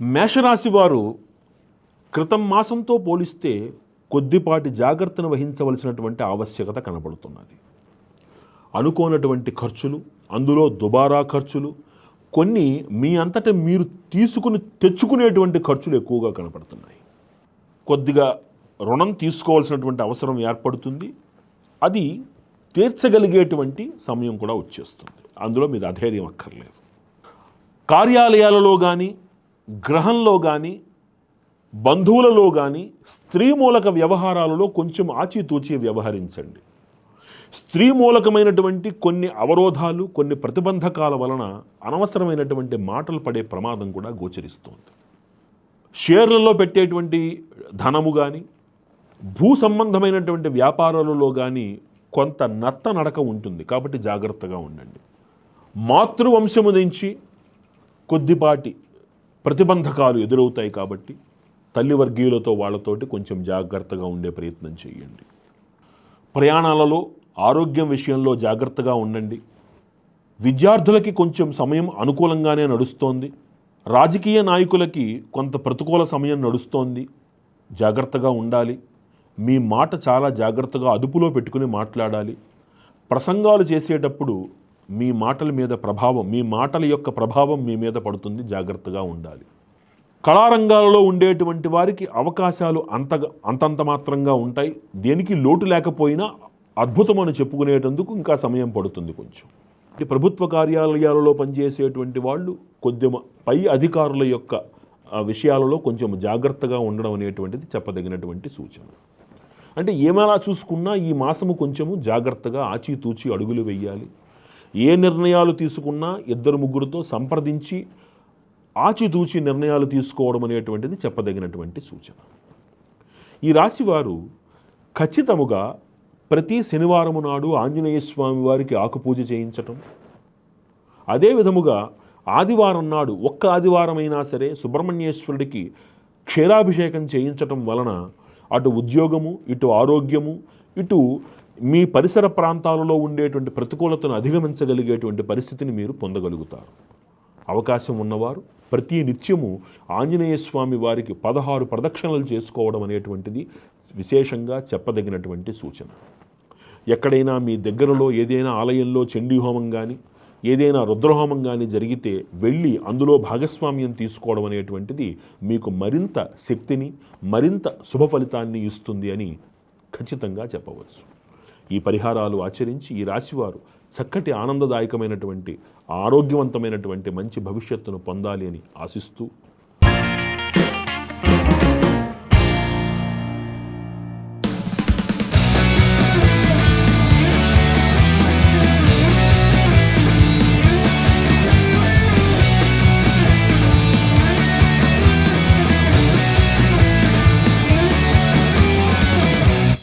మేషరాశి వారు క్రితం మాసంతో పోలిస్తే కొద్దిపాటి జాగ్రత్తను వహించవలసినటువంటి ఆవశ్యకత కనబడుతున్నది. అనుకోనటువంటి ఖర్చులు అందులో దుబారా ఖర్చులు కొన్ని మీ అంతట మీరు తీసుకుని తెచ్చుకునేటువంటి ఖర్చులు ఎక్కువగా కనపడుతున్నాయి కొద్దిగా రుణం తీసుకోవాల్సినటువంటి అవసరం ఏర్పడుతుంది. అది తీర్చగలిగేటువంటి సమయం కూడా వచ్చేస్తుంది. అందులో మీరు అధైర్యం అక్కర్లేదు. కార్యాలయాలలో కానీ గ్రహంలో కానీ బంధువులలో కానీ స్త్రీ మూలక వ్యవహారాలలో కొంచెం ఆచితూచి వ్యవహరించండి. స్త్రీ మూలకమైనటువంటి కొన్ని అవరోధాలు కొన్ని ప్రతిబంధకాల వలన అనవసరమైనటువంటి మాటలు పడే ప్రమాదం కూడా గోచరిస్తోంది. షేర్లలో పెట్టేటువంటి ధనము కానీ భూ సంబంధమైనటువంటి వ్యాపారాలలో కానీ కొంత నత్త నడక ఉంటుంది. కాబట్టి జాగ్రత్తగా ఉండండి. మాతృవంశము నుంచి కొద్దిపాటి ప్రతిబంధకాలు ఎదురవుతాయి కాబట్టి తల్లి వర్గీయులతో వాళ్ళతోటి కొంచెం జాగ్రత్తగా ఉండే ప్రయత్నం చేయండి. ప్రయాణాలలో ఆరోగ్యం విషయంలో జాగ్రత్తగా ఉండండి. విద్యార్థులకి కొంచెం సమయం అనుకూలంగానే నడుస్తోంది. రాజకీయ నాయకులకి కొంత ప్రతికూల సమయం నడుస్తోంది. జాగ్రత్తగా ఉండాలి. మీ మాట చాలా జాగ్రత్తగా అదుపులో పెట్టుకుని మాట్లాడాలి. ప్రసంగాలు చేసేటప్పుడు మీ మాటల మీద ప్రభావం మీ మాటల యొక్క ప్రభావం మీ మీద పడుతుంది జాగ్రత్తగా ఉండాలి. కళారంగాలలో ఉండేటువంటి వారికి అవకాశాలు అంత అంతంత మాత్రంగా ఉంటాయి. దేనికి లోటు లేకపోయినా అద్భుతం అని చెప్పుకునేటందుకు ఇంకా సమయం పడుతుంది కొంచెం. ప్రభుత్వ కార్యాలయాలలో పనిచేసేటువంటి వాళ్ళు కొద్దిమ పై అధికారుల యొక్క విషయాలలో కొంచెం జాగ్రత్తగా ఉండడం అనేటువంటిది చెప్పదగినటువంటి సూచన. అంటే ఏమైనా చూసుకున్నా ఈ మాసము కొంచెము జాగ్రత్తగా ఆచితూచి అడుగులు వేయాలి. ఏ నిర్ణయాలు తీసుకున్నా ఇద్దరు ముగ్గురితో సంప్రదించి ఆచితూచి నిర్ణయాలు తీసుకోవడం అనేటువంటిది చెప్పదగినటువంటి సూచన. ఈ రాశివారు ఖచ్చితముగా ప్రతి శనివారము నాడు ఆంజనేయ స్వామి వారికి ఆకుపూజ చేయించటం. అదే విధముగా ఆదివారం నాడు ఒక్క ఆదివారమైనా సరే సుబ్రహ్మణ్యేశ్వరుడికి క్షీరాభిషేకం చేయించటం వలన అటు ఉద్యోగము ఇటు ఆరోగ్యము ఇటు మీ పరిసర ప్రాంతాలలో ఉండేటువంటి ప్రతికూలతను అధిగమించగలిగేటువంటి పరిస్థితిని మీరు పొందగలుగుతారు. అవకాశం ఉన్నవారు ప్రతి నిత్యము ఆంజనేయ స్వామి వారికి పదహారు ప్రదక్షిణలు చేసుకోవడం అనేటువంటిది విశేషంగా చెప్పదగినటువంటి సూచన. ఎక్కడైనా మీ దగ్గరలో ఏదైనా ఆలయంలో చండీ హోమం కానీ ఏదైనా రుద్రహోమం కానీ జరిగితే వెళ్ళి అందులో భాగస్వామ్యం తీసుకోవడం అనేటువంటిది మీకు మరింత శక్తిని మరింత శుభ ఫలితాన్ని ఇస్తుంది అని ఖచ్చితంగా చెప్పవచ్చు. ఈ పరిహారాలు ఆచరించి ఈ రాశివారు చక్కటి ఆనందదాయకమైనటువంటి ఆరోగ్యవంతమైనటువంటి మంచి భవిష్యత్తును పొందాలి అని ఆశిస్తూ